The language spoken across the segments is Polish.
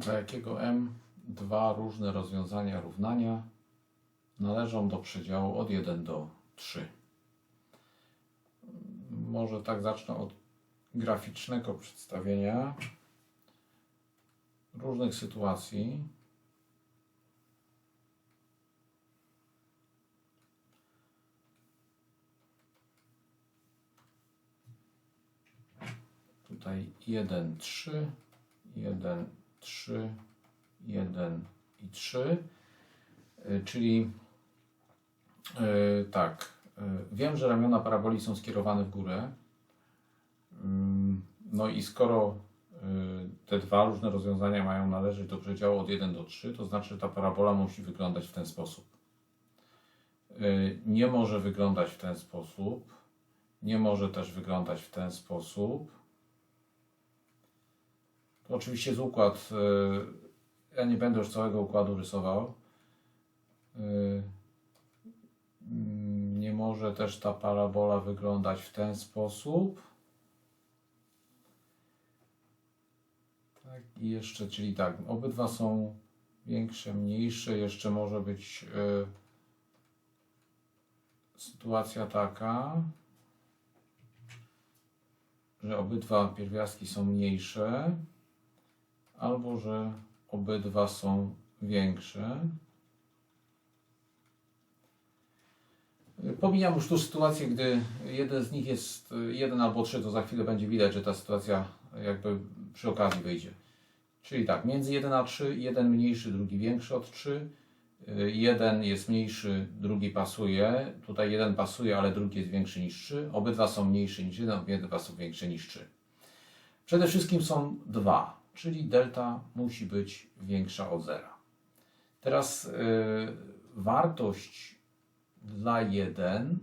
dla jakiego m dwa różne rozwiązania równania należą do przedziału od 1 do 3. Może tak zacznę od graficznego przedstawienia różnych sytuacji. Tutaj 1, 3, 1, 3, 1 i 3. Y, Czyli y, tak, y, wiem, że ramiona paraboli są skierowane w górę. Ym, No i skoro te dwa różne rozwiązania mają należeć do przedziału od 1 do 3, to znaczy, że ta parabola musi wyglądać w ten sposób. Nie może wyglądać w ten sposób. Nie może też wyglądać w ten sposób. Oczywiście jest układ. y, Ja nie będę już całego układu rysował. Y, mm, Nie może też ta parabola wyglądać w ten sposób. Tak, i jeszcze, czyli tak, obydwa są większe, mniejsze. Jeszcze może być y, sytuacja taka, że obydwa pierwiastki są mniejsze, albo że obydwa są większe. Pomijam już tu sytuację, gdy jeden z nich jest jeden albo trzy, to za chwilę będzie widać, że ta sytuacja jakby przy okazji wyjdzie. Czyli tak, między 1 a 3, jeden mniejszy, drugi większy od 3. Y, Jeden jest mniejszy, drugi pasuje. Tutaj jeden pasuje, ale drugi jest większy niż 3. Obydwa są mniejsze niż 1, obydwa są większe niż 3. Przede wszystkim są dwa, czyli delta musi być większa od zera. Teraz y, wartość dla 1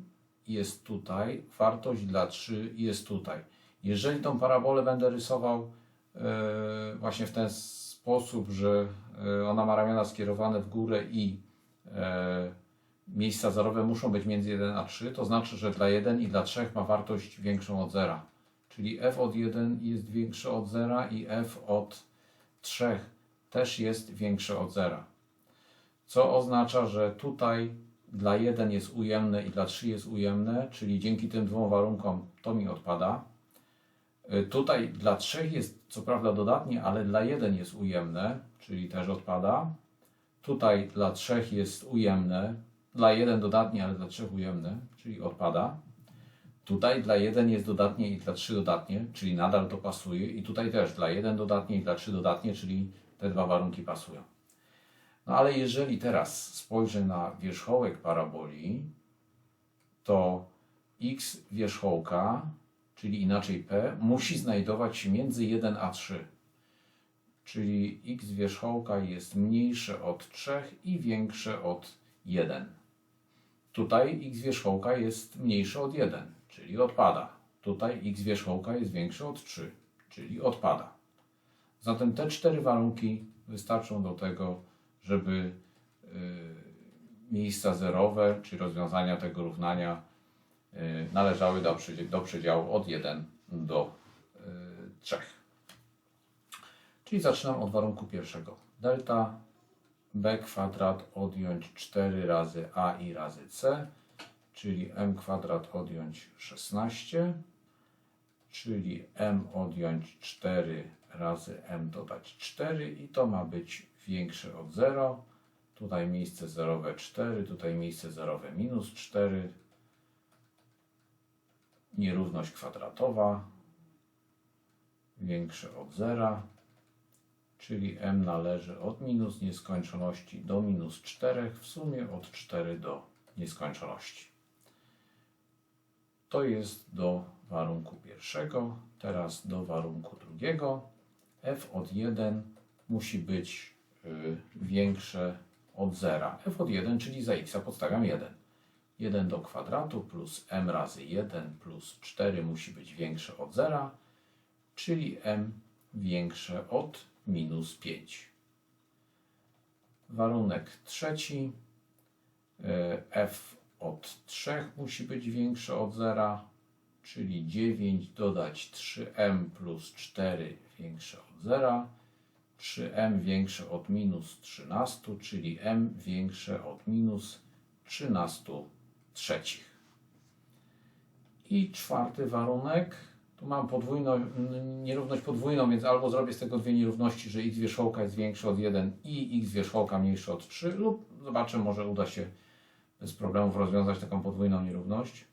jest tutaj, wartość dla 3 jest tutaj. Jeżeli tą parabolę będę rysował e, właśnie w ten sposób, że e, ona ma ramiona skierowane w górę i e, miejsca zerowe muszą być między 1 a 3, to znaczy, że dla 1 i dla 3 ma wartość większą od 0. Czyli f od 1 jest większe od 0 i f od 3 też jest większe od 0. Co oznacza, że tutaj dla 1 jest ujemne i dla 3 jest ujemne, czyli dzięki tym dwóm warunkom to mi odpada. Y, Tutaj dla 3 jest co prawda dodatnie, ale dla 1 jest ujemne, czyli też odpada. Tutaj dla 3 jest ujemne, dla 1 dodatnie, ale dla 3 ujemne, czyli odpada. Tutaj dla 1 jest dodatnie i dla 3 dodatnie, czyli nadal to pasuje. I tutaj też dla 1 dodatnie i dla 3 dodatnie, czyli te dwa warunki pasują. No ale jeżeli teraz spojrzę na wierzchołek paraboli, to x wierzchołka, czyli inaczej p, musi znajdować się między 1 a 3. Czyli x wierzchołka jest mniejsze od 3 i większe od 1. Tutaj x wierzchołka jest mniejsze od 1, czyli odpada. Tutaj x wierzchołka jest większe od 3, czyli odpada. Zatem te cztery warunki wystarczą do tego, żeby y, miejsca zerowe, czy rozwiązania tego równania y, należały do, do przedziału od 1 do y, 3. Czyli zaczynam od warunku pierwszego. Delta b kwadrat odjąć 4 razy a i razy c, czyli m kwadrat odjąć 16, czyli m odjąć 4 razy m dodać 4 i to ma być większe od 0. Tutaj miejsce zerowe 4, tutaj miejsce zerowe minus 4. Nierówność kwadratowa większe od 0, czyli m należy od minus nieskończoności do minus 4, w sumie od 4 do nieskończoności. To jest do warunku pierwszego. Teraz do warunku drugiego. f od 1 musi być y, większe od 0. f od 1, czyli za x podstawiam 1. 1 do kwadratu plus m razy 1 plus 4 musi być większe od 0, czyli m większe od minus 5. Warunek trzeci. y, f od 3 musi być większe od 0, czyli 9 dodać 3m plus 4 większe od 0 czy m większe od minus 13, czyli m większe od minus 13 trzecich. I czwarty warunek, tu mam podwójną, nierówność podwójną, więc albo zrobię z tego dwie nierówności, że x wierzchołka jest większe od 1 i x wierzchołka mniejsze od 3, lub zobaczę, może uda się bez problemów rozwiązać taką podwójną nierówność.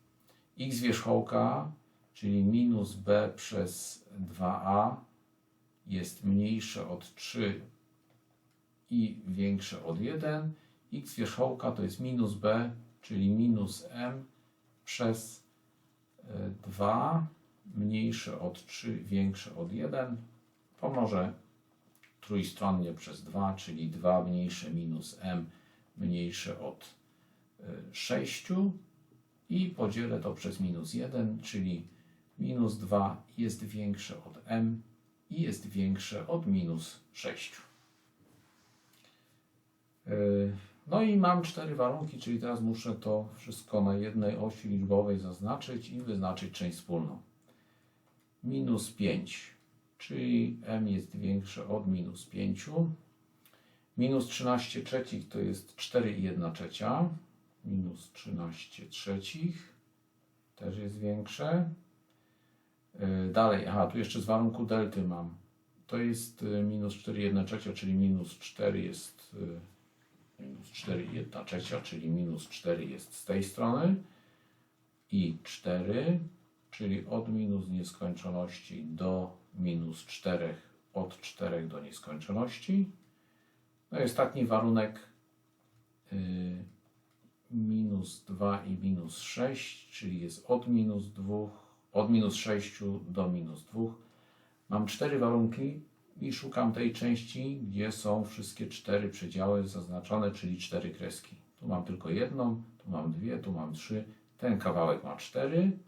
x wierzchołka, czyli minus b przez 2a jest mniejsze od 3 i większe od 1. x wierzchołka to jest minus b, czyli minus m przez e, 2 mniejsze od 3, większe od 1. Pomnożę trójstronnie przez 2, czyli 2 mniejsze minus m mniejsze od 6 i podzielę to przez minus 1, czyli minus 2 jest większe od m i jest większe od minus 6. Yy, No i mam cztery warunki, czyli teraz muszę to wszystko na jednej osi liczbowej zaznaczyć i wyznaczyć część wspólną. Minus 5, czyli m jest większe od minus 5. Minus 13 trzecich to jest 4 i 1 trzecia. Minus 13 trzecich też jest większe. Yy, Dalej, aha, tu jeszcze z warunku delty mam. To jest y, minus 4 i 1 trzecia, czyli minus 4 jest y, minus 4 i 1 trzecia, czyli minus 4 jest z tej strony i 4, czyli od minus nieskończoności do minus 4, od 4 do nieskończoności. No i ostatni warunek minus 2 i minus 6, czyli jest od minus 2, od minus 6 do minus 2. Mam cztery warunki i szukam tej części, gdzie są wszystkie cztery przedziały zaznaczone, czyli cztery kreski. Tu mam tylko jedną, tu mam dwie, tu mam trzy. Ten kawałek ma cztery.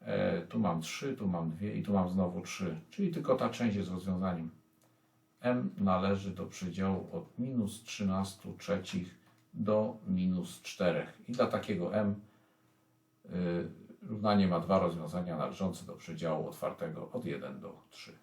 E, tu mam trzy, tu mam dwie i tu mam znowu trzy. Czyli tylko ta część jest rozwiązaniem. M należy do przedziału od minus 13 trzecich do minus 4. I dla takiego M y, równanie ma dwa rozwiązania należące do przedziału otwartego od 1 do 3.